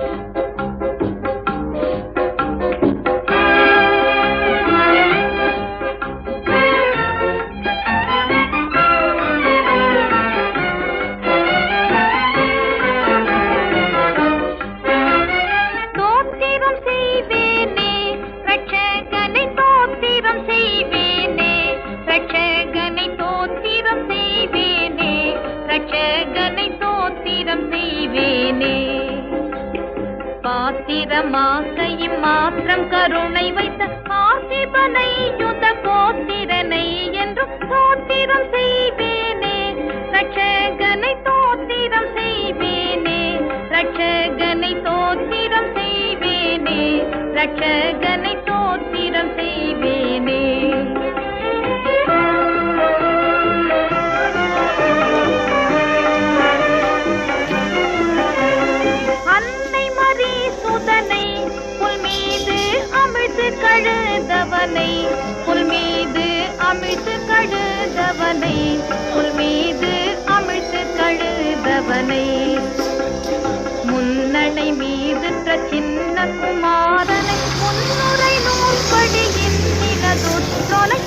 தோத்திரம் பாத்திரமாக்கையும் மாத்திரம் கருணை வைத்த ஆசிபனை யுத கோத்திரனை என்றும் தோத்திரம் செய்வேனே. ரட்சகனை தோத்திரம் செய்வேனே. ரட்சகனை தோத்திரம் செய்வேனே. ரட்சகனை கழுதவனை புல் மீது அமிழ்த்து கழுதவனை புல் மீது அமிழ்த்து கழுதவனை. முன்னணை மீது சின்ன குமாரனை முன்னுரை நூல் படியின் நிலதுற்றொலை